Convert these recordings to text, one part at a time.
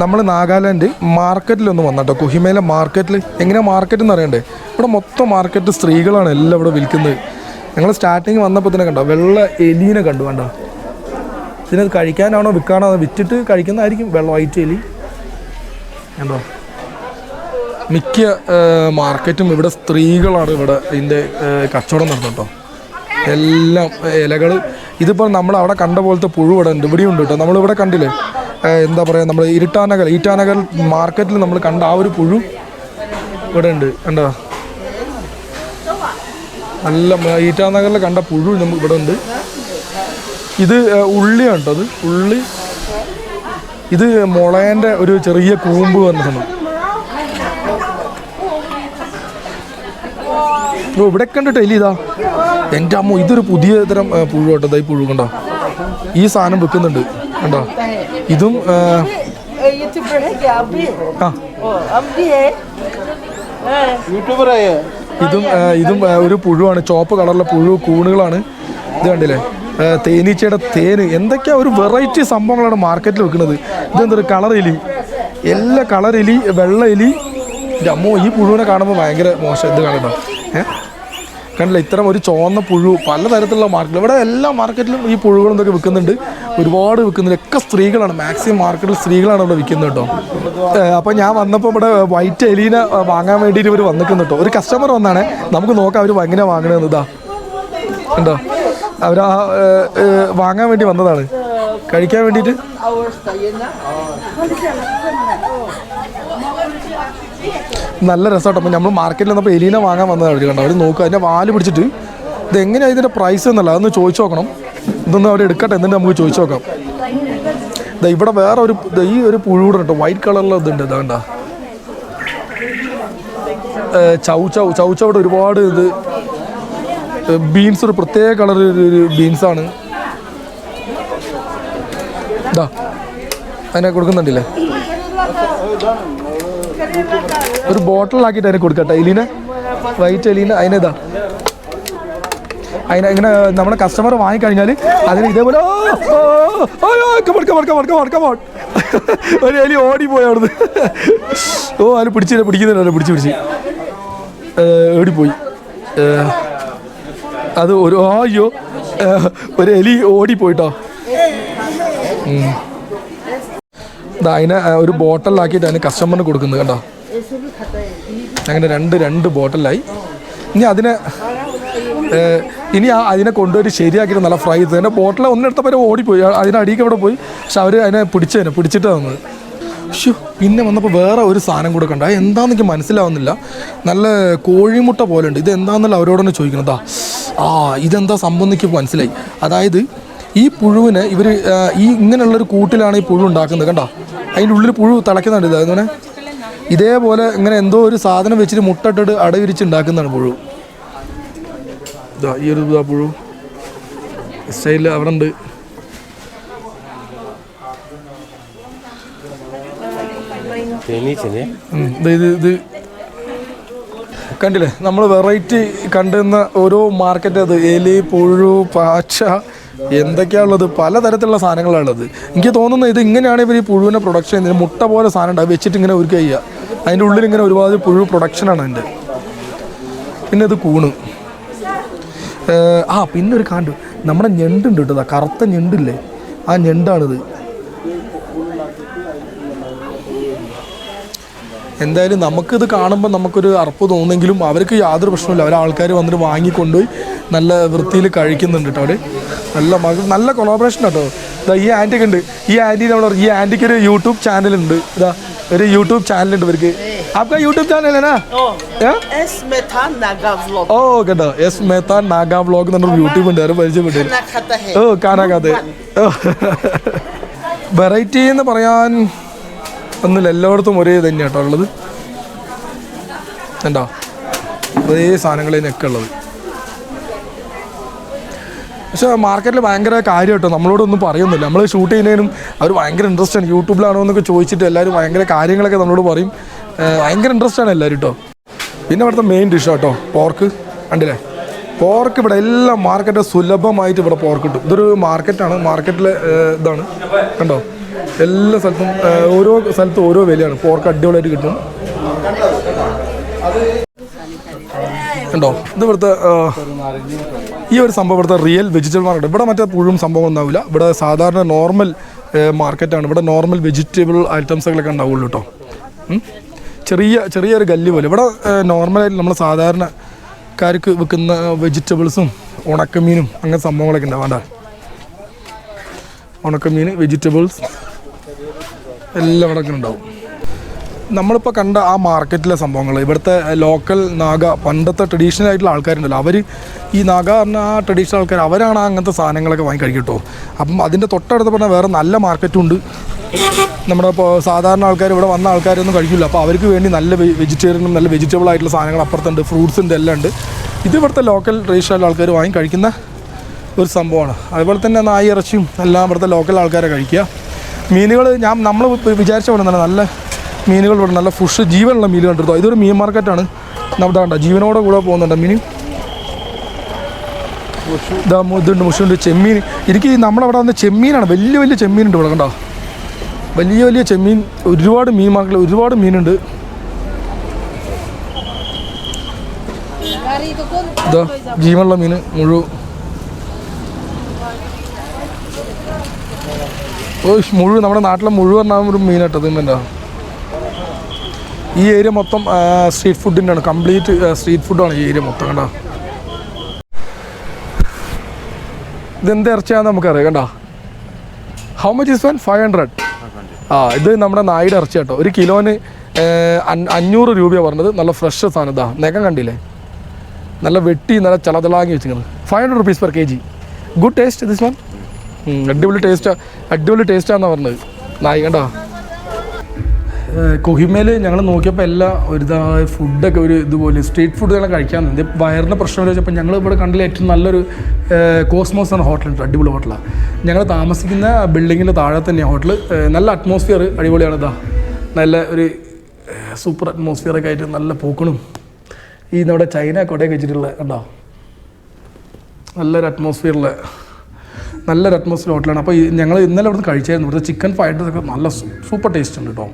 നമ്മൾ നാഗാലാൻഡ് മാർക്കറ്റിലൊന്ന് വന്നട്ടോ. കൊഹിമയിലെ മാർക്കറ്റിൽ എങ്ങനെയാണ് മാർക്കറ്റ് എന്ന് അറിയണ്ടേ? ഇവിടെ മൊത്തം മാർക്കറ്റ് സ്ത്രീകളാണ് എല്ലാം ഇവിടെ വിൽക്കുന്നത്. ഞങ്ങൾ സ്റ്റാർട്ടിങ് വന്നപ്പോൾ തന്നെ കണ്ടോ? വെള്ള എലീനെ കണ്ടു കണ്ടോ? ഇതിനത് കഴിക്കാനാണോ വിൽക്കാനോ അത് വിറ്റിട്ട് കഴിക്കുന്നതായിരിക്കും വെള്ള വൈറ്റ് എലി. കണ്ടോ? മിക്ക മാർക്കറ്റും ഇവിടെ സ്ത്രീകളാണ് ഇവിടെ ഇതിന്റെ കച്ചവടം നടത്തുന്നത് എല്ലാം ഇലകൾ ഇതിപ്പോൾ നമ്മൾ അവിടെ കണ്ട പോലത്തെ പുഴു ഇവിടെ ഉണ്ട് ഇവിടെയും ഉണ്ട് കേട്ടോ. നമ്മളിവിടെ കണ്ടില്ലേ? എന്താ പറയുക നമ്മൾ ഇരുട്ടാനകൽ ഈറ്റാനകൽ മാർക്കറ്റിൽ നമ്മൾ കണ്ട ആ ഒരു പുഴു ഇവിടെ ഉണ്ട് കണ്ടോ? നല്ല ഈറ്റാനഗറിൽ കണ്ട പുഴു നമുക്ക് ഇവിടെ ഉണ്ട്. ഇത് ഉള്ളി അത് ഉള്ളി. ഇത് മുളേന്റെ ഒരു ചെറിയ കൂമ്പ് വന്നതാണ് ഓ ഇവിടെ കണ്ടിട്ട് ഇതാ. എന്റെ അമ്മ ഇതൊരു പുതിയ തരം പുഴു കേട്ടോ ഈ പുഴു കണ്ടോ? ഈ സാധനം വെക്കുന്നുണ്ട്. ഉണ്ടോ? ഇതും ഇതും ഇതും ഒരു പുഴുവാണ്. ചോപ്പ് കളറിലെ പുഴു കൂണുകളാണ്. ഇത് കണ്ടില്ലേ? തേനീച്ചയുടെ തേന്. എന്തൊക്കെയാ ഒരു വെറൈറ്റി സംഭവങ്ങളാണ് മാർക്കറ്റിൽ വെക്കുന്നത്. ഇതെന്തൊരു കളർ എലി? എല്ലാ കളർ എലി വെള്ള എലി. അമ്മോ ഈ പുഴുവിനെ കാണുമ്പോൾ ഭയങ്കര മോശം. ഇത് കാണുന്നുണ്ടോ ഏഹ് കണ്ടില്ല ഇത്തരം ഒരു ചുവന്ന പുഴു പലതരത്തിലുള്ള മാർക്കറ്റിൽ ഇവിടെ എല്ലാ മാർക്കറ്റിലും ഈ പുഴുകളും ഇതൊക്കെ വിൽക്കുന്നുണ്ട്. ഒരുപാട് വിൽക്കുന്നുണ്ട്. ഒക്കെ സ്ത്രീകളാണ്. മാക്സിമം മാർക്കറ്റിൽ സ്ത്രീകളാണ് ഇവിടെ വിൽക്കുന്നത് കേട്ടോ. അപ്പോൾ ഞാൻ വന്നപ്പോൾ ഇവിടെ വൈറ്റ് എലീനെ വാങ്ങാൻ വേണ്ടിയിട്ട് ഇവർ വന്നിരിക്കുന്നു കേട്ടോ. ഒരു കസ്റ്റമർ വന്നാണ്. നമുക്ക് നോക്കാം അവർ എങ്ങനെ വാങ്ങണമെന്ന് ഇതാ. ഉണ്ടോ അവർ ആ വാങ്ങാൻ വേണ്ടി വന്നതാണ്. കഴിക്കാൻ വേണ്ടിയിട്ട്? നല്ല രസമായിട്ട് അപ്പോൾ നമ്മൾ മാർക്കറ്റിൽ വന്നപ്പോൾ എലീന വാങ്ങാൻ വന്നതാണ് അവർ കണ്ടോ? അവർ നോക്കുക അതിന്റെ വാൽ പിടിച്ചിട്ട് ഇതെങ്ങനെയാണ് ഇതിന്റെ പ്രൈസ് എന്നല്ല അതൊന്ന് ചോദിച്ചു നോക്കണം. ഇതൊന്ന് അവിടെ എടുക്കട്ടെ എന്നിട്ട് നമുക്ക് ചോദിച്ചു നോക്കാം. ഇതാ ഇവിടെ വേറെ ഒരു ഈ ഒരു പുഴൂടെ കേട്ടോ വൈറ്റ് കളറിൽ ഇതുണ്ട് ഇതാ കണ്ട? ചൗ ചൗ ചൗ ചൗടെ ഒരുപാട് ഇത് ബീൻസ് ഒരു പ്രത്യേക കളർ ഒരു ബീൻസാണ് ഇതാ അതിനെ കൊടുക്കുന്നുണ്ടല്ലേ? ഒരു ബോട്ടിലാക്കിയിട്ട് അതിനെ കൊടുക്കട്ടെ. എലീനെ? വൈറ്റ് എലീനെ അതിനേതാ അതിനെ ഇങ്ങനെ നമ്മുടെ കസ്റ്റമർ വാങ്ങിക്കഴിഞ്ഞാൽ അതിന് ഇതേപോലെ. ഒരു എലി ഓടിപ്പോയി അവിടുന്ന്. ഓ അതിന് പിടിച്ചില്ല പിടിക്കുന്നില്ല പിടിച്ച് പിടിച്ച്. ഓടിപ്പോയി. അത് ഒരു അയ്യോ. ഒരു എലി ഓടിപ്പോയിട്ടോ. അതിനെ ഒരു ബോട്ടിലാക്കിയിട്ട് അതിന് കസ്റ്റമറിന് കൊടുക്കുന്നത് കണ്ടോ? അങ്ങനെ രണ്ട് രണ്ട് ബോട്ടിലായി. ഇനി അതിനെ ഇനി ആ അതിനെ കൊണ്ടുപോയി ശരിയാക്കിയിട്ട് നല്ല ഫ്രൈ ചെയ്ത്. അതിന്റെ ബോട്ടിൽ ഒന്നെടുത്തപ്പോൾ ഓടിപ്പോയി. അടിയൊക്കെ ഇവിടെ പോയി. പക്ഷെ അവർ അതിനെ പിടിച്ചതിനെ പിടിച്ചിട്ട് തന്നത് ഷോ പിന്നെ വന്നപ്പോൾ വേറെ ഒരു സാധനം കൂടെ കണ്ട. എന്താണെന്ന് എനിക്ക് മനസ്സിലാവുന്നില്ല. നല്ല കോഴിമുട്ട പോലെ ഉണ്ട്. ഇത് എന്താണെന്നല്ല അവരോടൊന്ന് ചോദിക്കണം ആ ഇതെന്താ സംഭവം മനസ്സിലായി. അതായത് ഈ പുഴുവിന് ഇവർ ഈ ഇങ്ങനെയുള്ളൊരു കൂട്ടിലാണ് ഈ പുഴു ഉണ്ടാക്കുന്നത് കണ്ടോ? അതിന്റെ ഉള്ളിൽ പുഴു തിളയ്ക്കുന്നുണ്ട് ഇത് അതുപോലെ ഇതേപോലെ ഇങ്ങനെ എന്തോ ഒരു സാധനം വെച്ചിട്ട് മുട്ടട്ടിട്ട് അടവിരിച്ച് ഉണ്ടാക്കുന്നതാണ് പുഴു. ഇതാ ഈ ഒരു ഇതാ പുഴു. സ്റ്റൈലിൽ അവിടെ ഉണ്ട് ഇത് ഇത് കണ്ടില്ലേ? നമ്മൾ വെറൈറ്റി കണ്ടുന്ന ഓരോ മാർക്കറ്റ് അത് എലി പുഴു പാച്ച എന്തൊക്കെയാണുള്ളത്? പലതരത്തിലുള്ള സാധനങ്ങളാണുള്ളത്. എനിക്ക് തോന്നുന്നത് ഇത് ഇങ്ങനെയാണ് ഇവർ ഈ പുഴുവിനെ പ്രൊഡക്ഷൻ ചെയ്യുന്നത്. മുട്ട പോലെ സാധനം ഉണ്ട് അത് വെച്ചിട്ട് ഇങ്ങനെ ഒരുക്കുക ചെയ്യുക അതിന്റെ ഉള്ളിൽ ഇങ്ങനെ ഒരുപാട് പുഴു പ്രൊഡക്ഷനാണ് അതിന്റെ. പിന്നെ ഇത് കൂണ്. ആ പിന്നെ ഒരു കാണ്ട്. നമ്മുടെ ഞണ്ടുണ്ട് കേട്ടോ കറുത്ത ഞണ്ടില്ലേ? ആ ഞണ്ടാണിത്. എന്തായാലും നമുക്കിത് കാണുമ്പോൾ നമുക്കൊരു അറപ്പ് തോന്നുമെങ്കിലും അവർക്ക് യാതൊരു പ്രശ്നമില്ല അവർ ആൾക്കാർ വന്നിട്ട് വാങ്ങിക്കൊണ്ടുപോയി നല്ല വൃത്തിയിൽ കഴിക്കുന്നുണ്ട് കേട്ടോ അവർ നല്ല മക നല്ല കൊളാബറേഷൻ കേട്ടോ ഇതാ ഈ ആൻറ്റിക്ക് ഉണ്ട് ഈ ആൻറ്റി നമ്മൾ ഈ ആൻറ്റിക്ക് ഒരു യൂട്യൂബ് ചാനലുണ്ട് ഇതാ ഒരു യൂട്യൂബ് ചാനലുണ്ട് ഇവർക്ക് ആപ്കാ യൂട്യൂബ് ചാനൽ है ना ഏ? एस में था नागा व्लॉग ഓ കേട്ടോ എസ് മേത്ത നാഗ വ്ളോഗ് എന്ന് പറഞ്ഞൊരു യൂട്യൂബ് ഉണ്ട് അവർ പരിചയപ്പെട്ടു खाना खाता है ഓ കാണാകാതെ വെറൈറ്റി എന്ന് പറയാൻ ഒന്നുമില്ല എല്ലായിടത്തും ഒരേ തന്നെയാണ് കേട്ടോ ഉള്ളത് എന്താ അതേ സാധനങ്ങൾ ഇതിനൊക്കെ ഉള്ളത് പക്ഷെ മാർക്കറ്റിൽ ഭയങ്കര കാര്യം കേട്ടോ. നമ്മളോടൊന്നും പറയുന്നില്ല. നമ്മൾ ഷൂട്ട് ചെയ്യുന്നതിനും അവർ ഭയങ്കര ഇൻട്രസ്റ്റ് ആണ്. യൂട്യൂബിലാണോ എന്നൊക്കെ ചോദിച്ചിട്ട് എല്ലാവരും ഭയങ്കര കാര്യങ്ങളൊക്കെ നമ്മളോട് പറയും. ഭയങ്കര ഇൻട്രസ്റ്റ് ആണ് എല്ലാവരും കേട്ടോ പിന്നെ ഇവിടുത്തെ മെയിൻ ഡിഷ് കേട്ടോ പോർക്ക് കണ്ടില്ലേ? പോർക്ക് ഇവിടെ എല്ലാം മാർക്കറ്റ് സുലഭമായിട്ട് ഇവിടെ പോർക്ക് കിട്ടും. ഇതൊരു മാർക്കറ്റാണ് മാർക്കറ്റിലെ ഇതാണ്. കണ്ടോ? എല്ലാ സ്ഥലത്തും ഓരോ സ്ഥലത്തും ഓരോ വിലയാണ്. പോർക്ക് അടിപൊളിയായിട്ട് കിട്ടും. കണ്ടോ? ഇത് ഇവിടുത്തെ ഈ ഒരു സംഭവം ഇവിടുത്തെ റിയൽ വെജിറ്റബിൾ മാർക്കറ്റ് ഇവിടെ മറ്റേ പുഴും സംഭവം ഉണ്ടാവില്ല. ഇവിടെ സാധാരണ നോർമൽ മാർക്കറ്റാണ് ഇവിടെ നോർമൽ വെജിറ്റബിൾ ഐറ്റംസുകളൊക്കെ ഉണ്ടാവുള്ളൂ കേട്ടോ. ചെറിയ ചെറിയൊരു ഗല്ലി പോലെ. ഇവിടെ നോർമലായിട്ട് നമ്മൾ സാധാരണക്കാർക്ക് വിൽക്കുന്ന വെജിറ്റബിൾസും ഉണക്കമീനും അങ്ങനെ സംഭവങ്ങളൊക്കെ ഉണ്ടാവാണ്ട ഉണക്കമീൻ വെജിറ്റബിൾസ് എല്ലാം ഇവിടെ ഉണ്ടാവും. നമ്മളിപ്പോൾ കണ്ട ആ മാർക്കറ്റിലെ സംഭവങ്ങൾ ഇവിടുത്തെ ലോക്കൽ നാഗ പണ്ടത്തെ ട്രഡീഷണൽ ആയിട്ടുള്ള ആൾക്കാരുണ്ടല്ലോ. അവർ ഈ നാഗാറിന് ആ ട്രഡീഷണൽ ആൾക്കാർ അവരാണ് അങ്ങനത്തെ സാധനങ്ങളൊക്കെ വാങ്ങി കഴിക്കട്ടോ അപ്പം അതിന്റെ തൊട്ടടുത്ത് പറഞ്ഞാൽ വേറെ നല്ല മാർക്കറ്റും ഉണ്ട്. നമ്മുടെ ഇപ്പോൾ സാധാരണ ആൾക്കാർ ഇവിടെ വന്ന ആൾക്കാരൊന്നും കഴിക്കില്ല. അപ്പോൾ അവർക്ക് വേണ്ടി നല്ല വെജിറ്റേറിയനും നല്ല വെജിറ്റബിൾ ആയിട്ടുള്ള സാധനങ്ങൾ അപ്പുറത്തുണ്ട് ഫ്രൂട്ട്സ് ഉണ്ട് എല്ലാം ഉണ്ട്. ഇത് ഇവിടുത്തെ ലോക്കൽ ട്രഡീഷണൽ ആൾക്കാർ വാങ്ങി കഴിക്കുന്ന ഒരു സംഭവമാണ്. അതുപോലെ തന്നെ നായി ഇറച്ചിയും എല്ലാം ഇവിടുത്തെ ലോക്കൽ ആൾക്കാരെ കഴിക്കുക. മീനുകൾ ഞാൻ നമ്മൾ വിചാരിച്ച പോലെ തന്നെ നല്ല മീനുകൾ ഇവിടെ നല്ല ഫുഷ് ജീവനുള്ള മീൻ കണ്ടെടുത്തോ ഇതൊരു മീൻ മാർക്കറ്റാണ് നമ്മുടെ ജീവനോടെ കൂടെ പോകുന്നുണ്ട്. മീൻ ഇതാ ഇതുണ്ട് മുഷുണ്ട് ചെമ്മീൻ. എനിക്ക് നമ്മുടെ നമ്മളവിടെ വന്ന ചെമ്മീനാണ്. വലിയ വലിയ ചെമ്മീനുണ്ട് ഇവിടെ കണ്ടോ? വലിയ വലിയ ചെമ്മീൻ. ഒരുപാട് മീൻ മാർക്കറ്റിൽ ഒരുപാട് മീനുണ്ട്. ഇതാ ജീവനുള്ള മീൻ മുഴുവൻ ഓ മുഴുവൻ നമ്മുടെ നാട്ടിലെ മുഴുവൻ ഒരു മീനാട്ടോ എന്താ ഈ ഏരിയ മൊത്തം സ്ട്രീറ്റ് ഫുഡിന്റെ ആണ് കംപ്ലീറ്റ് സ്ട്രീറ്റ് ഫുഡാണ് ഈ ഏരിയ മൊത്തം കണ്ടോ? ഇതെന്ത് ഇറച്ചിയാന്ന് നമുക്കറിയാം കണ്ടോ? How much is one five hundred ആ ഇത് നമ്മുടെ നായുടെ ഇറച്ചി കേട്ടോ. ഒരു കിലോന് അഞ്ഞൂറ് രൂപയാണ് പറഞ്ഞത്. നല്ല ഫ്രഷ് സാധനം ഇതാ. നഖം കണ്ടില്ലേ? നല്ല വെട്ടി നല്ല ചളതളാങ്ങി വെച്ചിരിക്കുന്നത്. Five hundred rupees per K G good taste this one അടിപൊളി ടേസ്റ്റാണ് അടിപൊളി ടേസ്റ്റാന്നാണ് പറഞ്ഞത്. നായി കണ്ടോ? കൊഹിമയിൽ ഞങ്ങൾ നോക്കിയപ്പോൾ എല്ലാം ഒരു ഫുഡൊക്കെ ഒരു ഇതുപോലെ സ്ട്രീറ്റ് ഫുഡ് ഞങ്ങൾ കഴിക്കാൻ ഇത് വയറിന്റെ പ്രശ്നം വെച്ചപ്പോൾ ഞങ്ങൾ ഇവിടെ കണ്ടില്ല ഏറ്റവും നല്ലൊരു കോസ്മോസ് എന്ന ഹോട്ടലുണ്ട് അടിപൊളി ഹോട്ടലാണ് ഞങ്ങൾ താമസിക്കുന്ന ബിൽഡിങ്ങിന്റെ താഴെ തന്നെയാണ് ഹോട്ടൽ നല്ല അറ്റ്മോസ്ഫിയർ അടിപൊളിയാണ് ഇതാ നല്ല ഒരു സൂപ്പർ അറ്റ്മോസ്ഫിയറൊക്കെ ആയിട്ട് നല്ല പൂക്കളും. ഈ നമ്മുടെ ചൈന കൊടയൊക്കെ വെച്ചിട്ടുള്ള കണ്ടോ? നല്ലൊരു അറ്റ്മോസ്ഫിയറിൽ നല്ലൊരു അറ്റ്മോസ്ഫിയർ ഹോട്ടലാണ് അപ്പോൾ ഞങ്ങൾ ഇന്നലെ ഇവിടുന്ന് കഴിച്ചായിരുന്നു. ഇവിടുത്തെ ചിക്കൻ ഫ്രൈഡ് ഒക്കെ നല്ല സൂപ്പർ ടേസ്റ്റ് ഉണ്ട് കേട്ടോ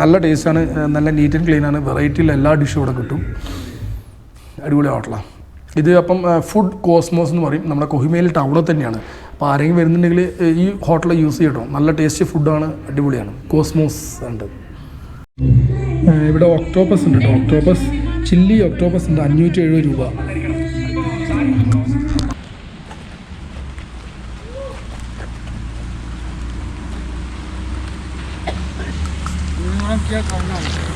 നല്ല ടേസ്റ്റാണ് നല്ല നീറ്റ് ആൻഡ് ക്ലീൻ ആണ്. എല്ലാ ഡിഷും ഇവിടെ കിട്ടും. അടിപൊളി ഹോട്ടലാണ് ഇത് അപ്പം ഫുഡ് കോസ്മോസ് എന്ന് പറയും. നമ്മുടെ കൊഹിമയിൽ ടൗണിൽ തന്നെയാണ്. അപ്പോൾ ആരെങ്കിലും വരുന്നുണ്ടെങ്കിൽ ഈ ഹോട്ടൽ യൂസ് ചെയ്യട്ടോ. നല്ല ടേസ്റ്റ് ഫുഡാണ് അടിപൊളിയാണ്. കോസ്മോസ് ഉണ്ട്. ഇവിടെ ഒക്ടോപ്പസ് ഉണ്ട് കേട്ടോ ഒക്ടോപ്പസ് ചില്ലി ഒക്ടോപ്പസ് ഉണ്ട് അഞ്ഞൂറ്റി എഴുപത് രൂപ. काम किया करना